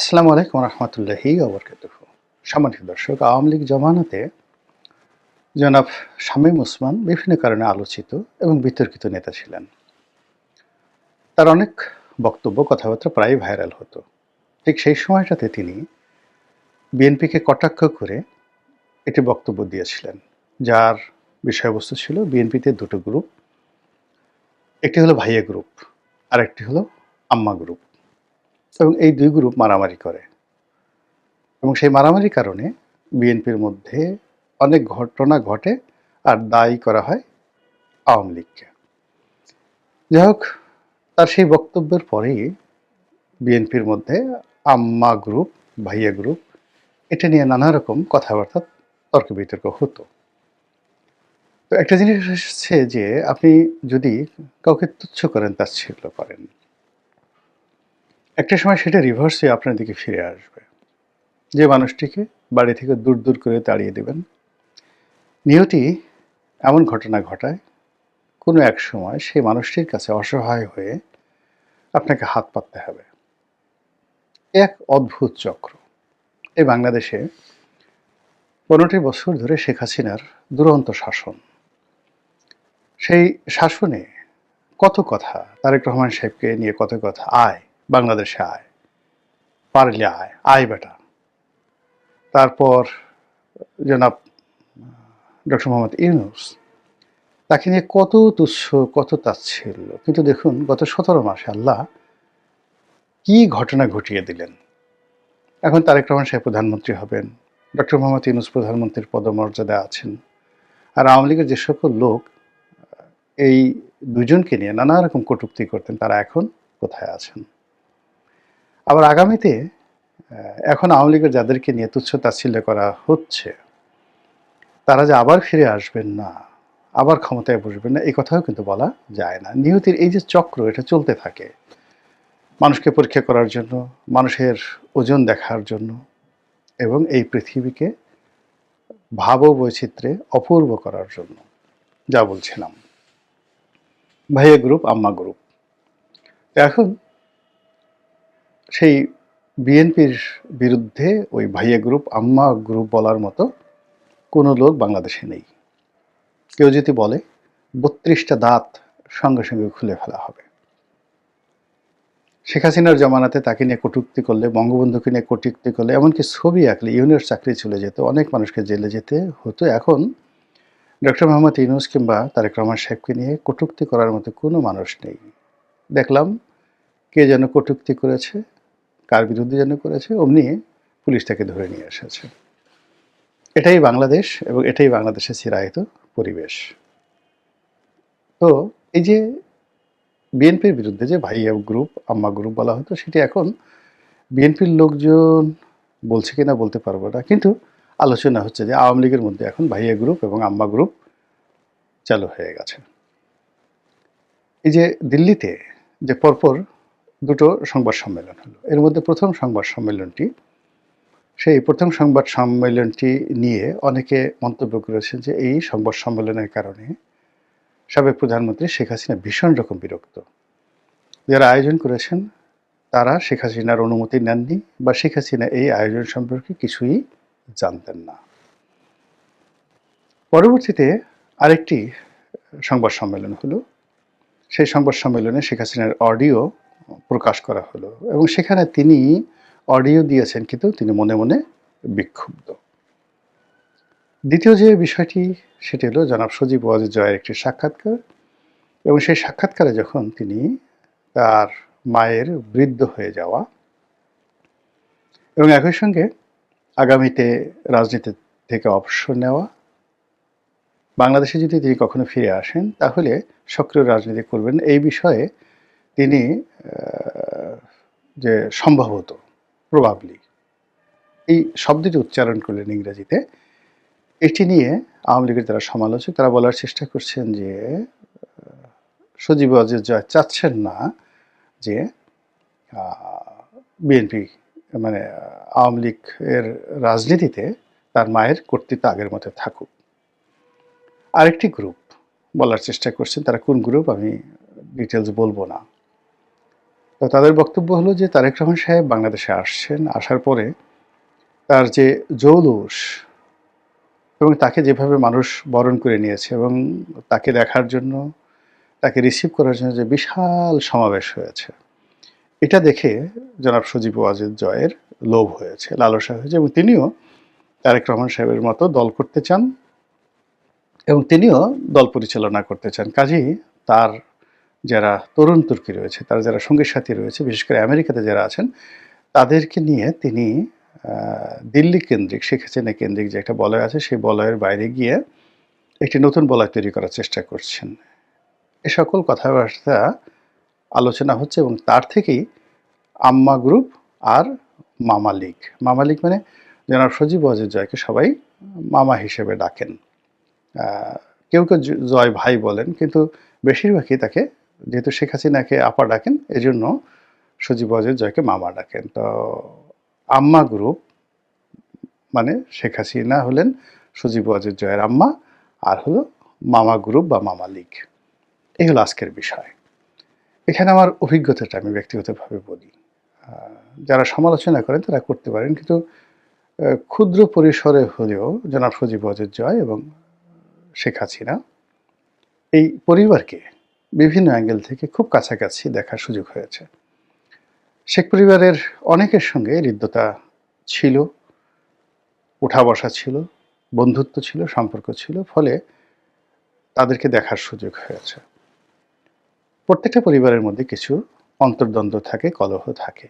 আসসালামু আলাইকুম রহমতুল্লাহি ওবরকাত সম্মানিত দর্শক, আওয়ামী লীগ জমানাতে জনাব শামীম ওসমান বিভিন্ন কারণে আলোচিত এবং বিতর্কিত নেতা ছিলেন। তার অনেক বক্তব্য, কথাবার্তা প্রায় ভাইরাল হতো। ঠিক সেই সময়টাতে তিনি বিএনপিকে কটাক্ষ করে একটি বক্তব্য দিয়েছিলেন, যার বিষয়বস্তু ছিল বিএনপিতে দুটো গ্রুপ একটি হলো ভাইয়া গ্রুপ আর একটি হলো আম্মা গ্রুপ এবং এই দুই গ্রুপ মারামারি করে। এবং সেই মারামারির কারণে বিএনপির মধ্যে অনেক ঘটনা ঘটে আর দায়ী করা হয় আওয়ামী লীগকে। যাই হোক, তার সেই বক্তব্যের পরেই বিএনপির মধ্যে আম্মা গ্রুপ, ভাইয়া গ্রুপ, এটা নিয়ে নানা রকম কথাবার্তা তর্ক বিতর্ক হতো। তো একটা জিনিস হচ্ছে যে, আপনি যদি কাউকে তুচ্ছ করেন তাচ্ছিল্য করেন। একটা সময় সেটা রিভার্সে আপনার দিকে ফিরে আসবে। যে মানুষটিকে বাড়ি থেকে দূর দূর করে তাড়িয়ে দেবেন। নিয়তি এমন ঘটনা ঘটায়, কোনো এক সময় সেই মানুষটির কাছে অসহায় হয়ে আপনাকে হাত পাততে হবে। এক অদ্ভুত চক্র। এই বাংলাদেশে পনেরোটি বছর ধরে শেখ হাসিনার দুরন্ত শাসন। সেই শাসনে কত কথা, তারেক রহমান সাহেবকে নিয়ে কত কথা আয় বাংলাদেশে আয়, পারলে আয় আয় বেটা। তারপর জনাব ডক্টর মোহাম্মদ ইউনুস, তাকে নিয়ে কত তুচ্ছ, কত তাচ্ছিল্য। কিন্তু দেখুন, গত সতেরো মাসে আল্লাহ কি ঘটনা ঘটিয়ে দিলেন। এখন তারেক রহমান সাহেব প্রধানমন্ত্রী হবেন, ডক্টর মোহাম্মদ ইউনুস প্রধানমন্ত্রীর পদমর্যাদা আছেন, আর আওয়ামী লীগের যে সকল লোক এই দুজনকে নিয়ে নানা রকম কটূক্তি করতেন, তারা এখন কোথায় আছেন? আবার আগামীতে এখন আওয়ামী লীগের যাদেরকে নিয়ে তুচ্ছ তাচ্ছিল্য করা হচ্ছে, তারা যে আবার ফিরে আসবেন না, আবার ক্ষমতায় বসবেন না, এই কথাও কিন্তু বলা যায় না। নিহতির এই যে চক্র, এটা চলতে থাকে। মানুষকে পরীক্ষা করার জন্য, মানুষের ওজন দেখার জন্য এবং এই পৃথিবীকে ভাব বৈচিত্র্যে অপূর্ব করার জন্য, যা বলছিলাম। ভাইয়া গ্রুপ, আম্মা গ্রুপ। এখন সেই বিএনপির বিরুদ্ধে ওই ভাইয়া গ্রুপ, আম্মা গ্রুপ বলার মতো কোনো লোক বাংলাদেশে নেই। কেউ যদি বলে, বত্রিশটা দাঁত সঙ্গে সঙ্গে খুলে ফেলা হবে। শেখ হাসিনার জমানাতে তাকে নিয়ে কটুক্তি করলে, বঙ্গবন্ধুকে নিয়ে কটুক্তি করলে, এমনকি ছবি আঁকলে ইউনিয়র চাকরি চলে যেত, অনেক মানুষকে জেলে যেতে হতো। এখন ডক্টর মোহাম্মদ ইউনুস কিংবা তারেক রহমান সাহেবকে নিয়ে কটুক্তি করার মতো কোনো মানুষ নেই। দেখলাম কে যেন কটুক্তি করেছে। কার বিরুদ্ধে যেন করেছে, অমনি পুলিশ তাকে ধরে নিয়ে এসেছে। এটাই বাংলাদেশ এবং এটাই বাংলাদেশের চিরায়িত পরিবেশ। তো এই যে বিএনপির বিরুদ্ধে যে ভাইয়া গ্রুপ আম্মা গ্রুপ বলা হতো, সেটি এখন বিএনপির লোকজন বলছে কিনা বলতে পারব না। কিন্তু আলোচনা হচ্ছে যে আওয়ামী লীগের মধ্যে এখন ভাইয়া গ্রুপ এবং আম্মা গ্রুপ চালু হয়ে গেছে। এই যে দিল্লিতে যে পরপর দুটো সংবাদ সম্মেলন হলো। এর মধ্যে প্রথম সংবাদ সম্মেলনটি, সেই প্রথম সংবাদ সম্মেলনটি নিয়ে অনেকে মন্তব্য করেছেন যে এই সংবাদ সম্মেলনের কারণে সাবেক প্রধানমন্ত্রী শেখ হাসিনা ভীষণ রকম বিরক্ত। যারা আয়োজন করেছেন, তারা শেখ হাসিনার অনুমতি নেননি বা শেখ হাসিনা এই আয়োজন সম্পর্কে কিছুই জানতেন না। পরবর্তীতে আরেকটি সংবাদ সম্মেলন হলো। সেই সংবাদ সম্মেলনে শেখ হাসিনার অডিও প্রকাশ করা হলো। এবং সেখানে তিনি অডিও দিয়েছেন, কিন্তু তিনি মনে মনে বিক্ষুব্ধ। দ্বিতীয় যে বিষয়টি, সেটি হলো জনাব সজীব ওয়াজিদ জয়ের একটি সাক্ষাৎকার। এবং সেই সাক্ষাৎকারে যখন তিনি তার মায়ের বৃদ্ধ হয়ে যাওয়া এবং একই সঙ্গে আগামীতে রাজনীতি থেকে অবসর নেওয়া, বাংলাদেশে যদি তিনি কখনো ফিরে আসেন, তাহলে সক্রিয় রাজনীতি করবেন। এই বিষয়ে তিনি যে সম্ভবত প্রবাবলি এই শব্দটি উচ্চারণ করলেন ইংরেজিতে, এটি নিয়ে আওয়ামী লীগের যারা সমালোচক, তারা বলার চেষ্টা করছেন যে সজীব অজিত জয় চাচ্ছেন না যে বিএনপি মানে আওয়ামী লীগের রাজনীতিতে তার মায়ের কর্তৃত্ব আগের মতো থাকুক। আরেকটি গ্রুপ বলার চেষ্টা করছেন, তারা কোন গ্রুপ আমি ডিটেলস বলব না। তো তাদের বক্তব্য হলো যে তারেক রহমান সাহেব বাংলাদেশে আসছেন, আসার পরে তার যে জৌলুস এবং তাকে যেভাবে মানুষ বরণ করে নিয়েছে এবং তাকে দেখার জন্য, তাকে রিসিভ করার জন্য যে বিশাল সমাবেশ হয়েছে, এটা দেখে জনাব সজীব ওয়াজেদ জয়ের লোভ হয়েছে, লালসা হয়েছে এবং তিনিও তারেক রহমান সাহেবের মতো দল করতে চান এবং তিনিও দল পরিচালনা করতে চান। কাজেই তার যারা তরুণ তুর্কি রয়েছে, তারা যারা সঙ্গী সাথী রয়েছে, বিশেষ করে আমেরিকাতে যারা আছেন, তাদেরকে নিয়ে তিনি দিল্লি কেন্দ্রিক, শেখ হাসিনা কেন্দ্রিক যে একটা বলয় আছে, সেই বলয়ের বাইরে গিয়ে একটি নতুন বলয় তৈরি করার চেষ্টা করছেন। এ সকল কথাবার্তা আলোচনা হচ্ছে এবং তার থেকেই আম্মা গ্রুপ আর মামা লীগ। মামা লীগ মানে জনাব সজীব ওয়াজেদ জয়কে সবাই মামা হিসেবে ডাকেন। কেউ কেউ জয় ভাই বলেন, কিন্তু বেশিরভাগই তাকে যেহেতু শেখ হাসিনাকে আপা ডাকেন, এজন্য সজীব ওয়াজেদ জয়কে মামা ডাকেন। তো আম্মা গ্রুপ মানে শেখ হাসিনা হলেন সজীব ওয়াজেদ জয়ের আম্মা, আর হলো মামা গ্রুপ বা মামা লীগ। এই হলো আজকের বিষয়। এখানে আমার অভিজ্ঞতাটা আমি ব্যক্তিগতভাবে বলি। যারা সমালোচনা করেন তারা করতে পারেন, কিন্তু ক্ষুদ্র পরিসরে হলেও জনাব সজীব ওয়াজেদ জয় এবং শেখ হাসিনা, এই পরিবারকে বিভিন্ন অ্যাঙ্গেল থেকে খুব কাছাকাছি দেখার সুযোগ হয়েছে। শেখ পরিবারের অনেকের সঙ্গে হৃদ্যতা ছিল, উঠা বসা ছিল, বন্ধুত্ব ছিল, সম্পর্ক ছিল, ফলে তাদেরকে দেখার সুযোগ হয়েছে। প্রত্যেকটা পরিবারের মধ্যে কিছু অন্তর্দ্বন্দ্ব থাকে, কলহ থাকে।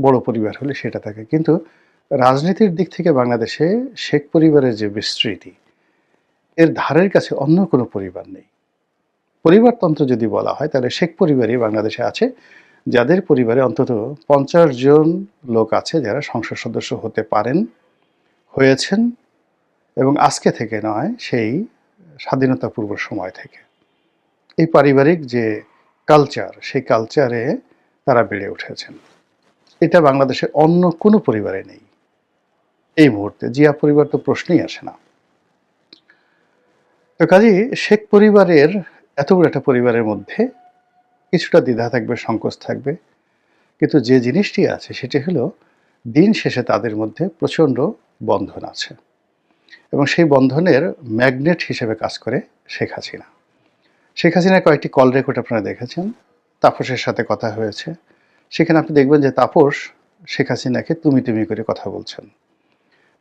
বড় পরিবার হলে সেটা থাকে। কিন্তু রাজনীতির দিক থেকে বাংলাদেশে শেখ পরিবারের যে বিস্তৃতি, এর ধারের কাছে অন্য কোনো পরিবার নেই। পরিবারতন্ত্র যদি বলা হয়, তাহলে শেখ পরিবারই বাংলাদেশে আছে, যাদের পরিবারে অন্তত পঞ্চাশ জন লোক আছে যারা সংসদ সদস্য হতে পারেন, হয়েছেন এবং আজকে থেকে নয়, সেই স্বাধীনতা পূর্ব সময় থেকে। এই পারিবারিক যে কালচার, সেই কালচারে তারা বেড়ে উঠেছেন। এটা বাংলাদেশে অন্য কোনো পরিবারে নেই। এই মুহূর্তে জিয়া পরিবার তো প্রশ্নই আসে না। তো কাজেই শেখ পরিবারের এত বড় একটা পরিবারের মধ্যে কিছুটা দ্বিধা থাকবে, সংকোচ থাকবে। কিন্তু যে জিনিসটি আছে সেটি হলো, দিন শেষে তাদের মধ্যে প্রচণ্ড বন্ধন আছে। এবং সেই বন্ধনের ম্যাগনেট হিসেবে কাজ করে শেখ হাসিনা। শেখ হাসিনার কয়েকটি কল রেকর্ড আপনারা দেখেছেন। তাপসের সাথে কথা হয়েছে। সেখানে আপনি দেখবেন যে তাপস, শেখ হাসিনাকে তুমি তুমি করে কথা বলছেন।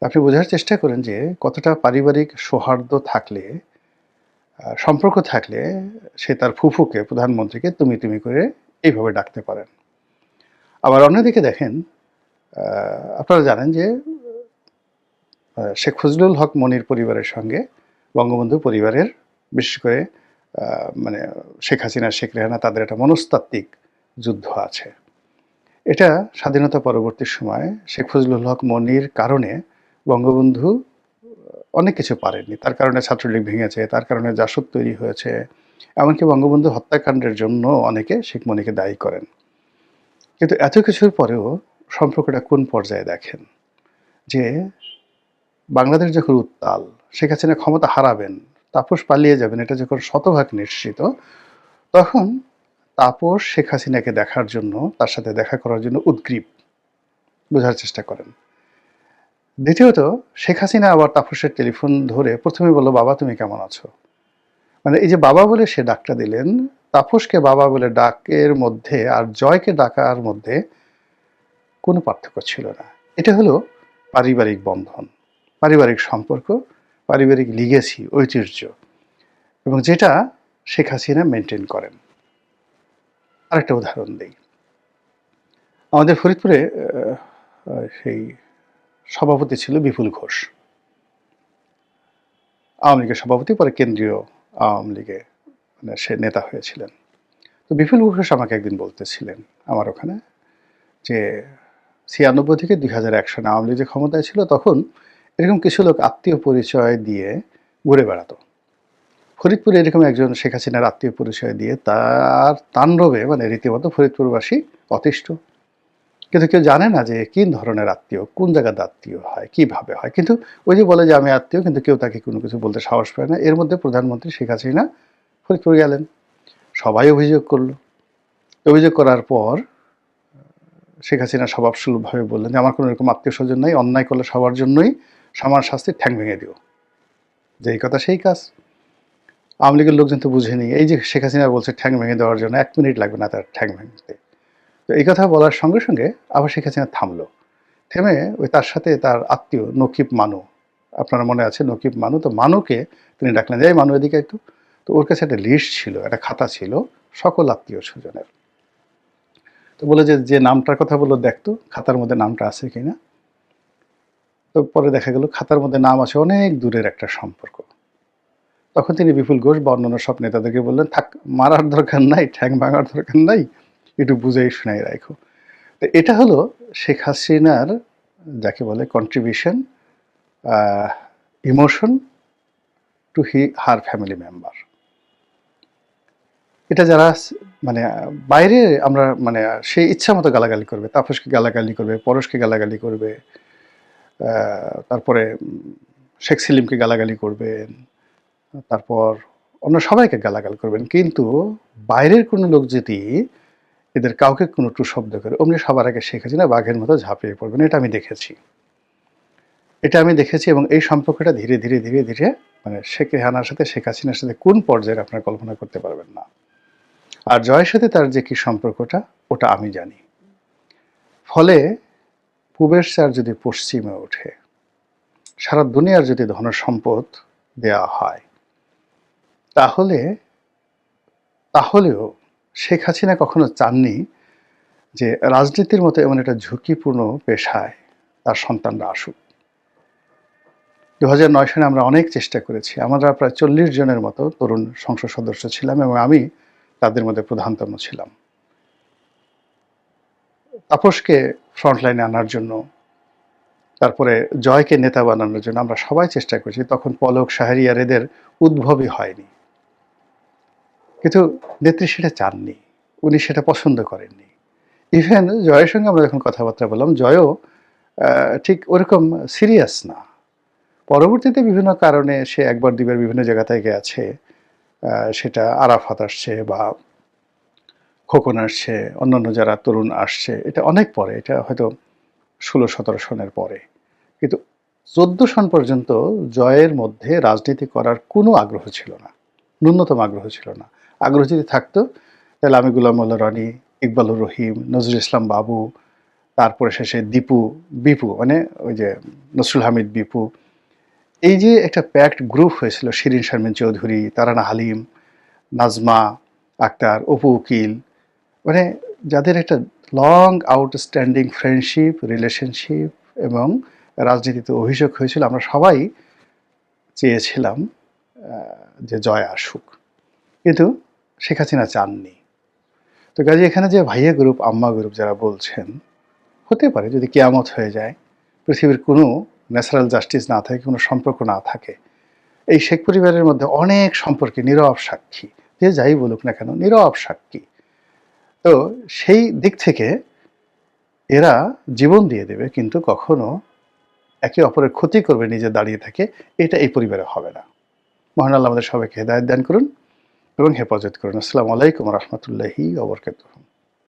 আপনি বোঝার চেষ্টা করেন যে কতটা পারিবারিক সৌহার্দ্য থাকলে সম্পর্ক থাকলে সে তার ফুফুকে, প্রধানমন্ত্রীকে তুমি তুমি করে এইভাবে ডাকতে পারেন। আবার অন্যদিকে দেখেন আপনারা জানেন যে শেখ ফজলুল হক মনির পরিবারের সঙ্গে, বঙ্গবন্ধু পরিবারের, বিশেষ করে মানে শেখ হাসিনা, শেখ রেহানা, তাদের একটা মনস্তাত্ত্বিক যুদ্ধ আছে। এটা স্বাধীনতা পরবর্তী সময় শেখ ফজলুল হক মনির কারণে বঙ্গবন্ধু অনেক কিছু পারেনি তার কারণে ছাত্রলীগ ভেঙেছে, তার কারণে জাসদ তৈরি হয়েছে। এমনকি বঙ্গবন্ধু হত্যাকাণ্ডের জন্য অনেকে শেখ মনিকে দায়ী করেন। কিন্তু এত কিছুর পরেও সম্পর্কটা কোন পর্যায়ে দেখেন? যে বাংলাদেশ যখন উত্তাল, শেখ হাসিনা ক্ষমতা হারাবেন, তাপস পালিয়ে যাবেন, এটা যখন শতভাগ নিশ্চিত, তখন তাপস শেখ হাসিনাকে দেখার জন্য, তার সাথে দেখা করার জন্য উদ্গ্রীব বোঝার চেষ্টা করেন। দ্বিতীয়ত, শেখ হাসিনা আবার তাপসের টেলিফোন ধরে প্রথমে বলল, বাবা, তুমি কেমন আছো? মানে এই যে বাবা বলে সে ডাকটা দিলেন, তাপসকে বাবা বলে ডাকের মধ্যে আর জয়কে ডাকার মধ্যে কোনো পার্থক্য ছিল না। এটা হলো পারিবারিক বন্ধন, পারিবারিক সম্পর্ক, পারিবারিক লিগেসি ঐতিহ্য, এবং যেটা শেখ হাসিনা মেনটেন করেন। আরেকটা উদাহরণ দিই। আমাদের ফরিদপুরে সেই সভাপতি ছিল বিপুল ঘোষ। আওয়ামী লীগের সভাপতি, পরে কেন্দ্রীয় আওয়ামী লীগে মানে সে নেতা হয়েছিলেন। তো বিপুল ঘোষ আমাকে একদিন বলতেছিলেন আমার ওখানে যে, ছিয়ানব্বই থেকে দুই হাজার এক সনে আওয়ামী লীগ যে ক্ষমতায় ছিল, তখন এরকম কিছু লোক আত্মীয় পরিচয় দিয়ে ঘুরে বেড়াতো। ফরিদপুরে এরকম একজন শেখ হাসিনার আত্মীয় পরিচয় দিয়ে তার তাণ্ডবে মানে রীতিমতো ফরিদপুরবাসী অতিষ্ঠ। কিন্তু কেউ জানে না যে কি ধরনের আত্মীয়, কোন জায়গার আত্মীয় হয়, কীভাবে হয়। কিন্তু ওই যে বলে যে আমি আত্মীয়, কিন্তু কেউ তাকে কোনো কিছু বলতে সাহস পায় না। এর মধ্যে প্রধানমন্ত্রী শেখ হাসিনা ফরিদপুর গেলেন। সবাই অভিযোগ করল। অভিযোগ করার পর শেখ হাসিনা স্বভাবসুলভভাবে বললেন যে, আমার কোনো এরকম আত্মীয় স্বজন নাই, অন্যায় করলে সবার জন্যই সমান শাস্তি ঠ্যাং ভেঙে দিও। যে এই কথা সেই কাজ। আওয়ামী লীগের লোকজন তো বুঝেনি। এই যে শেখ হাসিনা বলছে ঠ্যাং ভেঙে দেওয়ার জন্য এক মিনিট লাগবে না তার ঠ্যাং ভেঙতে। তো এই কথা বলার সঙ্গে সঙ্গে আবার শেখ হাসিনা থামলো। থেমে ওই তার সাথে তার আত্মীয় নকিব মানু, আপনার মনে আছে নকিব মানু? তো মানুকে তিনি ডাকলেন যে "এই মানু, এদিকে একটু। তো ওর কাছে একটা লিস্ট ছিল, একটা খাতা ছিল, সকল আত্মীয় স্বজনের। তো বলে যে যে নামটার কথা বলল দেখতো খাতার মধ্যে নামটা আছে কি না? তো পরে দেখা গেল, খাতার মধ্যে নাম আছে অনেক দূরের একটা সম্পর্ক। তখন তিনি বিপুল ঘোষ বা অন্যান্য সব নেতাদেরকে বললেন, থাক, মারার দরকার নাই, ঠ্যাং ভাঙার দরকার নাই একটু বুঝেই শোনাই রাখো। তো এটা হলো শেখ হাসিনার যাকে বলে contribution emotion to he her family member এটা যারা মানে বাইরে আমরা মানে সেই ইচ্ছা মতো গালাগালি করবে, তাপসকে গালাগালি করবে, পরশকে গালাগালি করবে তারপরে শেখ সেলিমকে গালাগালি করবেন, তারপর অন্য সবাইকে গালাগাল করবেন। কিন্তু বাইরের কোনো লোক যদি এদের কাউকে কোনো টু শব্দ করে। অমনি সবার আগে শেখ হাসিনা বাঘের মতো ঝাঁপিয়ে পড়বেন, এটা আমি দেখেছি। এটা আমি দেখেছি এবং এই সম্পর্কটা ধীরে ধীরে ধীরে ধীরে মানে শেখ রেহানার সাথে, শেখ হাসিনার সাথে কোন পর্যায়ে আপনারা কল্পনা করতে পারবেন না। আর জয়ের সাথে তার যে কি সম্পর্কটা, ওটা আমি জানি। ফলে পূবের চার যদি পশ্চিমে ওঠে, সারা দুনিয়ার যদি ধন সম্পদ দেওয়া হয়, তাহলে, তাহলেও শেখ হাসিনা কখনো চাননি যে রাজনীতির মতো এমন একটা ঝুঁকিপূর্ণ পেশায় তার সন্তানরা আসুক। দু হাজার নয় সালে আমরা অনেক চেষ্টা করেছি। আমরা প্রায় চল্লিশ জনের মতো তরুণ সংসদ সদস্য ছিলাম এবং আমি তাদের মধ্যে প্রধানতম ছিলাম। তাপসকে ফ্রন্টলাইনে আনার জন্য, তারপরে জয়কে নেতা বানানোর জন্য আমরা সবাই চেষ্টা করেছি। তখন পলক, শাহরিয়ার এদের উদ্ভবই হয়নি। কিন্তু নেত্রী সেটা চাননি, উনি সেটা পছন্দ করেননি। ইভেন জয়ের সঙ্গে আমরা যখন কথাবার্তা বললাম, জয়ও ঠিক ওরকম সিরিয়াস না। পরবর্তীতে বিভিন্ন কারণে সে একবার দুবার বিভিন্ন জায়গা থেকে আছে সেটা আরাফাত আসছে বা খোকন আসছে, অন্যান্য যারা তরুণ আসছে, এটা অনেক পরে, এটা হয়তো ষোলো, সতেরো সনের পরে। কিন্তু চোদ্দ সন পর্যন্ত জয়ের মধ্যে রাজনীতি করার কোনো আগ্রহ ছিল না, ন্যূনতম আগ্রহ ছিল না। আগ্রহ যদি থাকতো, তাহলে আমি গুলাম মোল্লা রনি ইকবালুর রহিম, নজরুল ইসলাম বাবু, তারপরে শেষে দীপু, বিপু মানে ওই যে নসরুল হামিদ, বিপু। এই যে একটা প্যাক্ট গ্রুপ হয়েছিল, শিরিন, শারমিন চৌধুরী, তারানা হালিম, নাজমা, আক্তার, অপু, উকিল মানে যাদের একটা লং আউটস্ট্যান্ডিং ফ্রেন্ডশিপ রিলেশনশিপ এবং রাজনীতিতে অভিযোগ হয়েছিল, আমরা সবাই চেয়েছিলাম যে জয় আসুক। কিন্তু শেখ হাসিনা চাননি। তো কাজে এখানে যে ভাইয়া গ্রুপ আম্মা গ্রুপ যারা বলছেন, হতে পারে যদি কেয়ামত হয়ে যায়, পৃথিবীর কোনো ন্যাচারাল জাস্টিস না থাকে, কোনো সম্পর্ক না থাকে, এই শেখ পরিবারের মধ্যে অনেক সম্পর্কে নীরব সাক্ষী, যে যাই বলুক না কেন, নীরব সাক্ষী। তো সেই দিক থেকে এরা জীবন দিয়ে দেবে, কিন্তু কখনো একে অপরের ক্ষতি করবে, নিজে দাঁড়িয়ে থাকে, এটা এই পরিবারে হবে না। মহান আল্লাহ আমাদের সবাইকে হেদায়ত দান করুন। এবং হেফাজত করুন। আসসালামু আলাইকুম রহমতুল্লাহি ওবরকাতুহ